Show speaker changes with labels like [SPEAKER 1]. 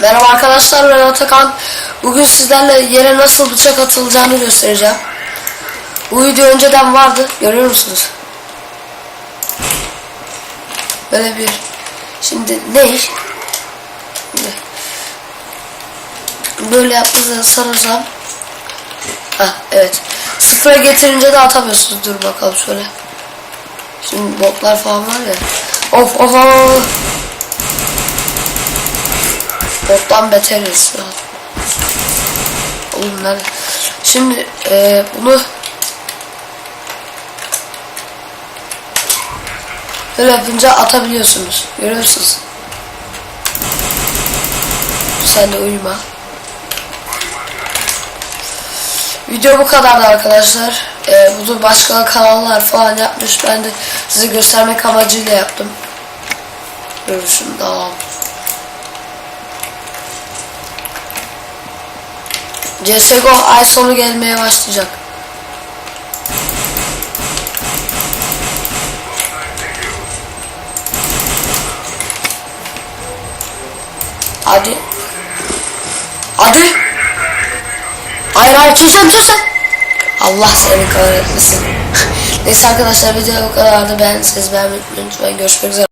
[SPEAKER 1] Merhaba arkadaşlar ben Atakan. Bugün sizlerle yere nasıl bıçak atılacağını göstereceğim. Bu video önceden vardı. Görüyor musunuz? Böyle bir. Şimdi ne Böyle yaptığınızda sanırsam. Ha evet. Sıfıra getirince de atamıyorsunuz. Dur bakalım şöyle. Şimdi botlar falan var ya. Of of of. Bottan beteriz ya. Oğlum nerede? Şimdi e, bunu böyle yapınca atabiliyorsunuz. Görüyorsunuz. Sen de uyuma. Video bu kadardı arkadaşlar. Ee, bunu başka kanallar falan yapmış. Ben de size göstermek amacıyla yaptım. Görüşüm daha. CSGO ay sonu gelmeye başlayacak. Hadi. Hadi. Hayır hayır kimsen kimsen. Allah seni kahretmesin. Neyse arkadaşlar video bu kadardı. Ben siz beğenmeyi unutmayın. Görüşmek üzere.